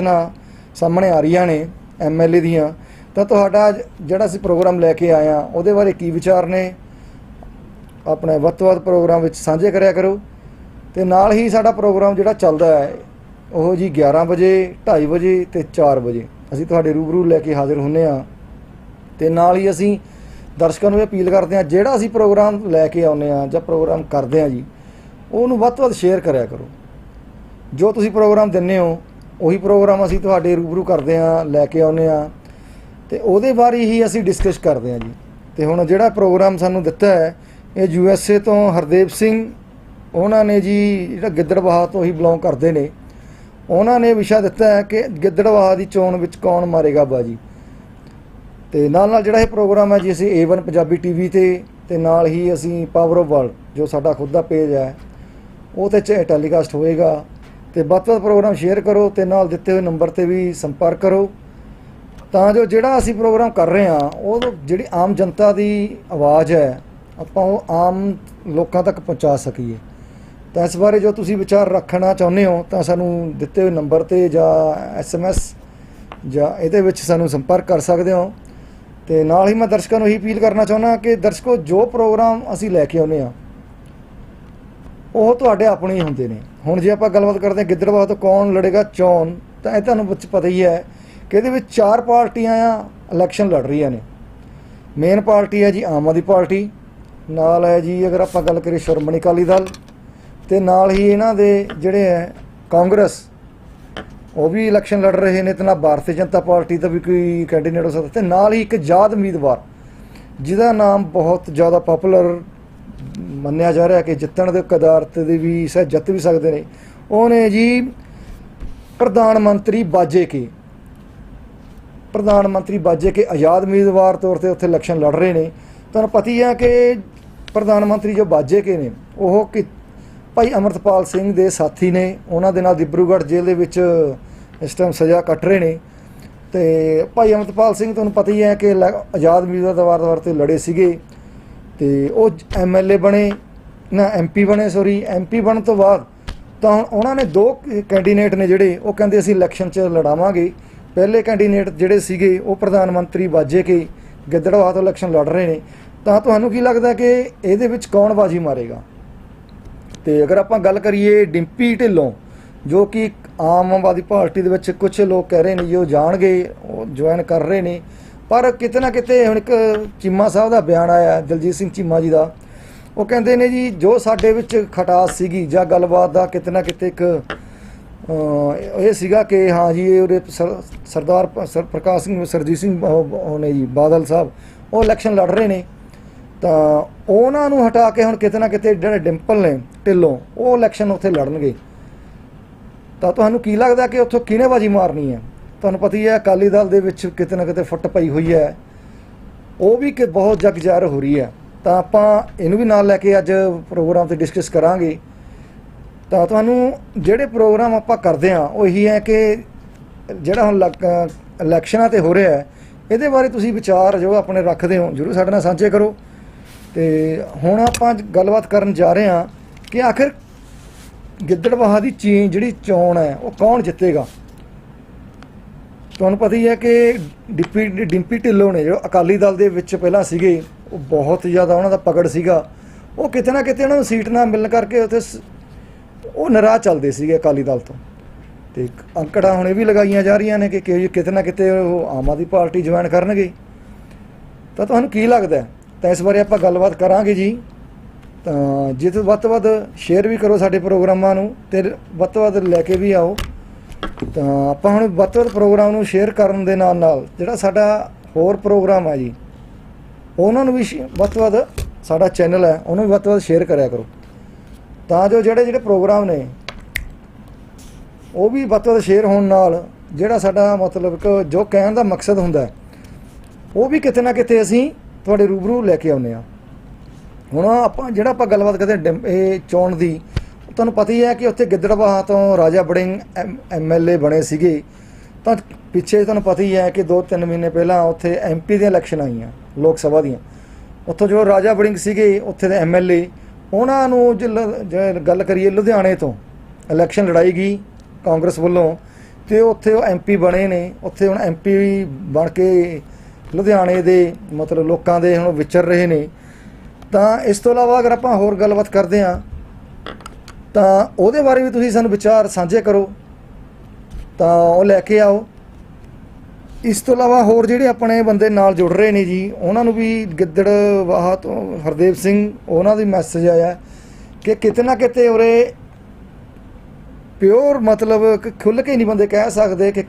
ਨਾ ਸਾਹਮਣੇ ਆ ਰਹੀਆਂ ਨੇ ਐਮਐਲਏ ਦੀਆਂ। ਤਾਂ ਤੁਹਾਡਾ ਜਿਹੜਾ ਅਸੀਂ ਪ੍ਰੋਗਰਾਮ ਲੈ ਕੇ ਆਏ ਆ ਉਹਦੇ ਬਾਰੇ ਕੀ ਵਿਚਾਰ ਨੇ? ਆਪਣੇ ਵੱਧ ਤੋਂ ਵੱਧ ਪ੍ਰੋਗਰਾਮ ਵਿੱਚ ਸਾਂਝੇ ਕਰਿਆ ਕਰੋ। ਤੇ ਨਾਲ ਹੀ ਸਾਡਾ ਪ੍ਰੋਗਰਾਮ ਜਿਹੜਾ ਚੱਲਦਾ ਹੈ, ਉਹ ਜੀ 11 ਵਜੇ 2:30 ਵਜੇ ਤੇ 4 ਵਜੇ। ਅਸੀਂ ਤੁਹਾਡੇ ਰੂਬਰੂ ਲੈ ਕੇ ਹਾਜ਼ਰ ਹੁੰਨੇ ਆ ਤੇ ਨਾਲ ਹੀ ਅਸੀਂ ਦਰਸ਼ਕਾਂ ਨੂੰ ਇਹ ਅਪੀਲ ਕਰਦੇ ਆ ਜਿਹੜਾ ਅਸੀਂ ਪ੍ਰੋਗਰਾਮ ਲੈ ਕੇ ਆਉਨੇ ਆ ਜਾਂ ਪ੍ਰੋਗਰਾਮ ਕਰਦੇ ਆ ਜੀ, ਉਹਨੂੰ ਵੱਧ ਤੋਂ ਵੱਧ ਸ਼ੇਅਰ ਕਰਿਆ ਕਰੋ। ਜੋ ਤੁਸੀਂ ਪ੍ਰੋਗਰਾਮ ਦਿੰਨੇ ਹੋ ਉਹੀ ਪ੍ਰੋਗਰਾਮ ਅਸੀਂ ਤੁਹਾਡੇ ਰੂਬਰੂ ਕਰਦੇ ਆ ਲੈ ਕੇ ਆਉਨੇ ਆ ਤੇ ਉਹਦੇ ਬਾਰੇ ਹੀ ਅਸੀਂ ਡਿਸਕਸ ਕਰਦੇ ਆ ਜੀ। ਤੇ ਹੁਣ ਜਿਹੜਾ ਪ੍ਰੋਗਰਾਮ ਸਾਨੂੰ ਦਿੱਤਾ ਹੈ, ਇਹ ਯੂ ਐਸ ਏ ਤੋਂ ਹਰਦੇਵ ਸਿੰਘ, ਉਹਨਾਂ ਨੇ ਜੀ ਜਿਹੜਾ ਗਿੱਦੜਬਾਹਾ ਤੋਂ ਹੀ ਬਿਲੋਂਗ ਕਰਦੇ ਨੇ। ਉਹਨਾਂ ਨੇ ਵਿਸ਼ਾ ਦਿੱਤਾ ਹੈ ਕਿ ਗਿੱਦੜਬਾਹਾ ਦੀ ਚੋਣ ਵਿੱਚ ਕੌਣ ਮਾਰੇਗਾ ਬਾਜੀ। ਤੇ ਨਾਲ ਨਾਲ ਜਿਹੜਾ ਇਹ ਪ੍ਰੋਗਰਾਮ ਹੈ ਜੀ, ਅਸੀਂ A1 ਪੰਜਾਬੀ ਟੀਵੀ ਤੇ ਤੇ ਨਾਲ ਹੀ ਅਸੀਂ ਪਾਵਰ ਆਫ ਵਰਲਡ ਜੋ ਸਾਡਾ ਖੁਦ ਦਾ ਪੇਜ ਹੈ, ਉਹ ਤੇ ਚ ਟੈਲੀਕਾਸਟ ਹੋਏਗਾ। ਤੇ ਵੱਧ ਤੋਂ ਵੱਧ ਪ੍ਰੋਗਰਾਮ ਸ਼ੇਅਰ ਕਰੋ ਤੇ ਨਾਲ ਦਿੱਤੇ ਹੋਏ ਨੰਬਰ ਤੇ ਵੀ ਸੰਪਰਕ ਕਰੋ। ਤਾਂ ਜੋ ਜਿਹੜਾ ਅਸੀਂ ਪ੍ਰੋਗਰਾਮ ਕਰ ਰਹੇ ਹਾਂ, ਉਹ ਜਿਹੜੀ ਆਮ ਜਨਤਾ ਦੀ ਆਵਾਜ਼ ਹੈ, ਆਪਾਂ ਉਹ ਆਮ ਲੋਕਾਂ ਤੱਕ ਪਹੁੰਚਾ ਸਕੀਏ। ਤਾਂ ਇਸ ਬਾਰੇ ਜੋ ਤੁਸੀਂ ਵਿਚਾਰ ਰੱਖਣਾ ਚਾਹੁੰਦੇ ਹੋ, ਤਾਂ ਸਾਨੂੰ ਦਿੱਤੇ ਹੋਏ ਨੰਬਰ ਤੇ ਜਾਂ ਐਸਐਮਐਸ ਜਾਂ ਇਹਦੇ ਵਿੱਚ ਸਾਨੂੰ ਸੰਪਰਕ ਕਰ ਸਕਦੇ ਹੋ। ਤੇ ਨਾਲ ਹੀ ਮੈਂ ਦਰਸ਼ਕਾਂ ਨੂੰ ਇਹੀ ਅਪੀਲ ਕਰਨਾ ਚਾਹੁੰਦਾ ਕਿ ਦਰਸ਼ਕੋ, ਜੋ ਪ੍ਰੋਗਰਾਮ ਅਸੀਂ ਲੈ ਕੇ ਆਉਨੇ ਆ ਉਹ ਤੁਹਾਡੇ ਆਪਣੇ ਹੀ ਹੁੰਦੇ ਨੇ। ਹੁਣ ਜੇ ਆਪਾਂ ਗੱਲਬਾਤ ਕਰਦੇ ਹਾਂ ਗਿੱਦੜਬਾਹ ਤੋਂ ਕੌਣ ਲੜੇਗਾ ਚੋਣ, ਤਾਂ ਇਹ ਤੁਹਾਨੂੰ ਵਿੱਚ ਪਤਾ ਹੀ ਹੈ ਕਿ ਇਹਦੇ ਵਿੱਚ ਚਾਰ ਪਾਰਟੀਆਂ ਆ ਇਲੈਕਸ਼ਨ ਲੜ ਰਹੀਆਂ ਨੇ। ਮੇਨ ਪਾਰਟੀ ਹੈ ਜੀ ਆਮ ਆਦਮੀ ਪਾਰਟੀ, ਨਾਲ ਹੈ ਜੀ ਅਗਰ ਆਪਾਂ ਗੱਲ ਕਰੀਏ ਸ਼੍ਰੋਮਣੀ ਅਕਾਲੀ ਦਲ, ਤੇ ਨਾਲ ਹੀ ਇਹਨਾਂ ਦੇ ਜਿਹੜੇ ਹੈ ਕਾਂਗਰਸ, ਉਹ ਵੀ ਇਲੈਕਸ਼ਨ ਲੜ ਰਹੇ ਨੇ, ਤੇ ਨਾਲ ਭਾਰਤੀ ਜਨਤਾ ਪਾਰਟੀ ਦਾ ਵੀ ਕੋਈ ਕੈਂਡੀਡੇਟ ਹੋ ਸਕਦਾ, ਤੇ ਨਾਲ ਹੀ ਇੱਕ ਜਾਤ ਉਮੀਦਵਾਰ, ਜਿਹਦਾ ਨਾਮ ਬਹੁਤ ਜ਼ਿਆਦਾ ਪਪੂਲਰ ਮੰਨਿਆ ਜਾ ਰਿਹਾ ਕਿ ਜਿੱਤਣ ਦੇ ਕਦਾਰਤ ਦੇ ਵੀ ਸਹਿ ਜਿੱਤ ਵੀ ਸਕਦੇ ਨੇ। ਉਹਨੇ ਜੀ ਪ੍ਰਧਾਨ ਮੰਤਰੀ ਬਾਜੇ ਕੇ, ਪ੍ਰਧਾਨ ਮੰਤਰੀ ਬਾਜੇ ਕੇ ਆਜ਼ਾਦ ਉਮੀਦਵਾਰ ਤੌਰ ਤੇ ਉੱਥੇ ਇਲੈਕਸ਼ਨ ਲੜ ਰਹੇ ਨੇ। ਤੁਹਾਨੂੰ ਪਤਾ ਹੀ ਹੈ ਕਿ ਪ੍ਰਧਾਨ ਮੰਤਰੀ ਜੋ ਬਾਜੇ ਕੇ ਨੇ, ਉਹ ਕਿ ਭਾਈ ਅਮਰਤਪਾਲ ਸਿੰਘ ਦੇ ਸਾਥੀ ਨੇ, ਉਹਨਾਂ ਦੇ ਨਾਲ ਦਿਬਰੂਗੜ੍ਹ ਜੇਲ੍ਹ ਦੇ ਵਿੱਚ ਇਸ ਟਾਈਮ ਸਜ਼ਾ ਕੱਟ ਰਹੇ ਨੇ। ਤੇ ਭਾਈ ਅਮਰਤਪਾਲ ਸਿੰਘ, ਤੁਹਾਨੂੰ ਪਤਾ ਹੀ ਹੈ ਕਿ ਲੈ- ਆਜ਼ਾਦ ਉਮੀਦਵਾਰ ਦੇ ਵਾਰ ਤੇ ਲੜੇ ਸੀਗੇ। ਤੇ ਉਹ ਐਮਐਲਏ ਬਣੇ, ਨਾ ਐਮਪੀ ਬਣੇ ਸੌਰੀ ਐਮਪੀ ਬਣਨ ਤੋਂ ਬਾਅਦ ਤਾਂ ਉਹਨਾਂ ਨੇ ਦੋ ਕੈਂਡੀਡੇਟ ਨੇ ਜਿਹੜੇ, ਉਹ ਕਹਿੰਦੇ ਅਸੀਂ ਇਲੈਕਸ਼ਨ 'ਚ ਲੜਾਵਾਂਗੇ। ਪਹਿਲੇ ਕੈਂਡੀਡੇਟ ਜਿਹੜੇ ਸੀਗੇ, ਉਹ ਪ੍ਰਧਾਨ ਮੰਤਰੀ ਵਾਜੇ ਕੇ ਗਿੱਦੜਵਾਹ ਤੋਂ ਇਲੈਕਸ਼ਨ ਲੜ ਰਹੇ ਨੇ। ਤਾਂ ਤੁਹਾਨੂੰ ਕੀ ਲੱਗਦਾ ਕਿ ਇਹਦੇ ਵਿੱਚ ਕੌਣ ਬਾਜੀ ਮਾਰੇਗਾ? ਤੇ ਅਗਰ ਆਪਾਂ ਗੱਲ ਕਰੀਏ ਡਿੰਪੀ ਢਿੱਲੋਂ, ਜੋ ਕਿ ਇੱਕ ਆਮ ਆਦਮੀ ਪਾਰਟੀ ਦੇ ਵਿੱਚ ਕੁਝ ਲੋਕ ਕਹਿ ਰਹੇ ਨੇ ਜੀ, ਉਹ ਜਾਣਗੇ, ਉਹ ਜੁਆਇਨ ਕਰ ਰਹੇ ਨੇ। ਪਰ ਕਿਤੇ ਨਾ ਕਿਤੇ ਹੁਣ ਇੱਕ ਚੀਮਾ ਸਾਹਿਬ ਦਾ ਬਿਆਨ ਆਇਆ, ਦਲਜੀਤ ਸਿੰਘ ਚੀਮਾ ਜੀ ਦਾ। ਉਹ ਕਹਿੰਦੇ ਨੇ ਜੀ, ਜੋ ਸਾਡੇ ਵਿੱਚ ਖਟਾਸ ਸੀਗੀ ਜਾਂ ਗੱਲਬਾਤ ਦਾ ਕਿਤੇ ਨਾ ਕਿਤੇ ਇੱਕ ਇਹ ਸੀਗਾ ਕਿ ਹਾਂ ਜੀ, ਇਹ ਉਹਦੇ ਸਰ- ਸਰਦਾਰ ਪ੍ਰਕਾਸ਼ ਸਿੰਘ, ਸਰਜੀਤ ਸਿੰਘ ਉਹ ਨੇ ਜੀ, ਬਾਦਲ ਸਾਹਿਬ, ਉਹ ਇਲੈਕਸ਼ਨ ਲੜ ਰਹੇ ਨੇ। ਤਾਂ ਉਹਨਾਂ ਨੂੰ ਹਟਾ ਕੇ ਹੁਣ ਕਿਤੇ ਨਾ ਕਿਤੇ ਜਿਹੜੇ ਡਿੰਪਲ ਨੇ, ਢਿੱਲੋਂ, ਉਹ ਇਲੈਕਸ਼ਨ ਉੱਥੇ ਲੜਨਗੇ। ਤਾਂ ਤੁਹਾਨੂੰ ਕੀ ਲੱਗਦਾ ਕਿ ਉੱਥੋਂ ਕਿਹਨੇ ਬਾਜੀ ਮਾਰਨੀ ਹੈ? ਤੁਹਾਨੂੰ ਪਤਾ ਹੀ ਹੈ, ਅਕਾਲੀ ਦਲ ਦੇ ਵਿੱਚ ਕਿਤੇ ਨਾ ਕਿਤੇ ਫੁੱਟ ਪਈ ਹੋਈ ਹੈ। ਉਹ ਵੀ ਕਿ ਬਹੁਤ ਜਗਜ਼ਾਹਰ ਹੋ ਰਹੀ ਹੈ। ਤਾਂ ਆਪਾਂ ਇਹਨੂੰ ਵੀ ਨਾਲ ਲੈ ਕੇ ਅੱਜ ਪ੍ਰੋਗਰਾਮ ਤੇ ਡਿਸਕਸ ਕਰਾਂਗੇ। ਤਾਂ ਤੁਹਾਨੂੰ ਜਿਹੜੇ ਪ੍ਰੋਗਰਾਮ ਆਪਾਂ ਕਰਦੇ ਆ ਉਹ ਇਹੀ ਹੈ ਕਿ ਜਿਹੜਾ ਹੁਣ ਲੱਕ- ਇਲੈਕਸ਼ਨਾਂ ਤੇ ਹੋ ਰਿਹਾ ਹੈ, ਇਹਦੇ ਬਾਰੇ ਤੁਸੀਂ ਵਿਚਾਰ ਜੋ ਆਪਣੇ ਰੱਖਦੇ ਹੋ, ਜਰੂਰ ਸਾਡੇ ਨਾਲ ਸਾਂਝੇ ਕਰੋ। ਤੇ ਹੁਣ ਆਪਾਂ ਗੱਲਬਾਤ ਕਰਨ ਜਾ ਰਹੇ ਹਾਂ ਕਿ ਆਖਿਰ ਗਿੱਦੜਬਾਹਾ ਦੀ ਚੀਨ ਜਿਹੜੀ ਚੋਣ ਹੈ, ਉਹ ਕੌਣ ਜਿੱਤੇਗਾ? ਤੁਹਾਨੂੰ ਪਤਾ ਹੀ ਹੈ ਕਿ ਡਿੰਪੀ ਡਿੰਪੀ ਢਿੱਲੋਂ ਨੇ ਜੋ ਅਕਾਲੀ ਦਲ ਦੇ ਵਿੱਚ ਪਹਿਲਾਂ ਸੀਗੇ, ਉਹ ਬਹੁਤ ਜ਼ਿਆਦਾ ਉਹਨਾਂ ਦਾ ਪਕੜ ਸੀਗਾ। ਉਹ ਕਿਤੇ ਨਾ ਕਿਤੇ ਉਹਨਾਂ ਨੂੰ ਸੀਟ ਨਾ ਮਿਲਣ ਕਰਕੇ ਉੱਥੇ ਸ- ਉਹ ਨਾਰਾਜ਼ ਚੱਲਦੇ ਸੀਗੇ ਅਕਾਲੀ ਦਲ ਤੋਂ। ਤੇ ਅੰਕੜਾ ਹੁਣ ਇਹ ਵੀ ਲਗਾਈਆਂ ਜਾ ਰਹੀਆਂ ਨੇ ਕਿ ਕਿ- ਕਿਤੇ ਨਾ ਕਿਤੇ ਉਹ ਆਮ ਆਦਮੀ ਪਾਰਟੀ ਜੁਆਇਨ ਕਰਨਗੇ। ਤਾਂ ਤੁਹਾਨੂੰ ਕੀ ਲੱਗਦਾ? ਤਾਂ ਇਸ ਬਾਰੇ ਆਪਾਂ ਗੱਲਬਾਤ ਕਰਾਂਗੇ ਜੀ। ਤਾਂ ਜੇ ਤੁਸੀਂ ਵੱਧ ਤੋਂ ਵੱਧ ਸ਼ੇਅਰ ਵੀ ਕਰੋ ਸਾਡੇ ਪ੍ਰੋਗਰਾਮਾਂ ਨੂੰ ਤੇ ਵੱਧ ਤੋਂ ਵੱਧ ਲੈ ਕੇ ਵੀ ਆਓ। ਤਾਂ ਆਪਾਂ ਹੁਣ ਵੱਧ ਤੋਂ ਵੱਧ ਪ੍ਰੋਗਰਾਮ ਨੂੰ ਸ਼ੇਅਰ ਕਰਨ ਦੇ ਨਾਲ ਨਾਲ ਜਿਹੜਾ ਸਾਡਾ ਹੋਰ ਪ੍ਰੋਗਰਾਮ ਹੈ ਜੀ, ਉਹਨਾਂ ਨੂੰ ਵੀ ਸ਼- ਵੱਧ ਤੋਂ ਵੱਧ ਸਾਡਾ ਚੈਨਲ ਹੈ, ਉਹਨੂੰ ਵੀ ਵੱਧ ਤੋਂ ਵੱਧ ਸ਼ੇਅਰ ਕਰਿਆ ਕਰੋ। ਤਾਂ ਜੋ ਜਿਹੜੇ ਜਿਹੜੇ ਪ੍ਰੋਗਰਾਮ ਨੇ, ਉਹ ਵੀ ਵੱਧ ਤੋਂ ਵੱਧ ਸ਼ੇਅਰ ਹੋਣ ਨਾਲ ਜਿਹੜਾ ਸਾਡਾ ਮਤਲਬ ਕਿ ਜੋ ਕਹਿਣ ਦਾ ਮਕਸਦ ਹੁੰਦਾ ਉਹ ਵੀ ਕਿਤੇ ਨਾ ਕਿਤੇ ਅਸੀਂ ਤੁਹਾਡੇ ਰੂਬਰੂ ਲੈ ਕੇ ਆਉਂਦੇ ਆ ਹੁਣ ਆਪਾਂ ਜਿਹੜਾ ਆਪਾਂ ਗੱਲਬਾਤ ਕਰਦੇ ਹਾਂ ਇਹ ਚੋਣ ਦੀ ਤੁਹਾਨੂੰ ਪਤਾ ਹੀ ਹੈ ਕਿ ਉੱਥੇ ਗਿੱਦੜਬਾਹਾ ਤੋਂ ਰਾਜਾ ਬੜਿੰਗ ਐਮਐਲਏ ਬਣੇ ਸੀਗੇ। ਤਾਂ ਪਿੱਛੇ ਤੁਹਾਨੂੰ ਪਤਾ ਹੀ ਹੈ ਕਿ 2-3 ਮਹੀਨੇ ਪਹਿਲਾਂ ਉੱਥੇ ਐਮਪੀ ਦੀਆਂ ਇਲੈਕਸ਼ਨ ਆਈਆਂ, ਲੋਕ ਸਭਾ ਦੀਆਂ। ਉੱਥੋਂ ਜੋ ਰਾਜਾ ਬੜਿੰਗ ਸੀਗੇ, ਉੱਥੇ ਦੇ ਐਮਐਲਏ ਉਹਨਾਂ ਨੂੰ ਜੇ ਲ- ਗੱਲ ਕਰੀਏ ਲੁਧਿਆਣੇ ਤੋਂ, ਇਲੈਕਸ਼ਨ ਲੜਾਈ ਗਈ ਕਾਂਗਰਸ ਵੱਲੋਂ, ਤੇ ਉੱਥੇ ਉਹ ਐਮਪੀ ਬਣੇ ਨੇ। ਉੱਥੇ ਹੁਣ ਐਮਪੀ ਬਣ ਕੇ ਲੁਧਿਆਣੇ ਦੇ ਮਤਲਬ ਲੋਕਾਂ ਦੇ ਹੁਣ ਵਿਚਰ ਰਹੇ ਨੇ। ਤਾਂ ਇਸ ਤੋਂ ਇਲਾਵਾ ਅਗਰ ਆਪਾਂ ਹੋਰ ਗੱਲਬਾਤ ਕਰਦੇ ਹਾਂ ਤਾਂ ਉਹਦੇ ਬਾਰੇ ਵੀ ਤੁਸੀਂ ਸਾਨੂੰ ਵਿਚਾਰ ਸਾਂਝੇ ਕਰੋ। ਤਾਂ ਉਹ ਲੈ ਕੇ ਆਓ। ਇਸ ਤੋਂ ਇਲਾਵਾ ਹੋਰ ਜਿਹੜੇ ਆਪਣੇ ਬੰਦੇ ਨਾਲ ਜੁੜ ਰਹੇ ਨੇ ਜੀ, ਉਹਨਾਂ ਨੂੰ ਵੀ ਗਿੱਦੜ ਵਾਹ ਤੋਂ ਹਰਦੇਵ ਸਿੰਘ, ਉਹਨਾਂ ਦੀ ਮੈਸੇਜ ਆਇਆ ਕਿ ਕਿਤੇ ਨਾ ਕਿਤੇ ਉਰੇ ਪਿਓਰ ਮਤਲਬ ਕਿ ਖੁੱਲ ਕੇ ਨਹੀਂ ਬੰਦੇ ਕਹਿ ਸਕਦੇ ਕਿ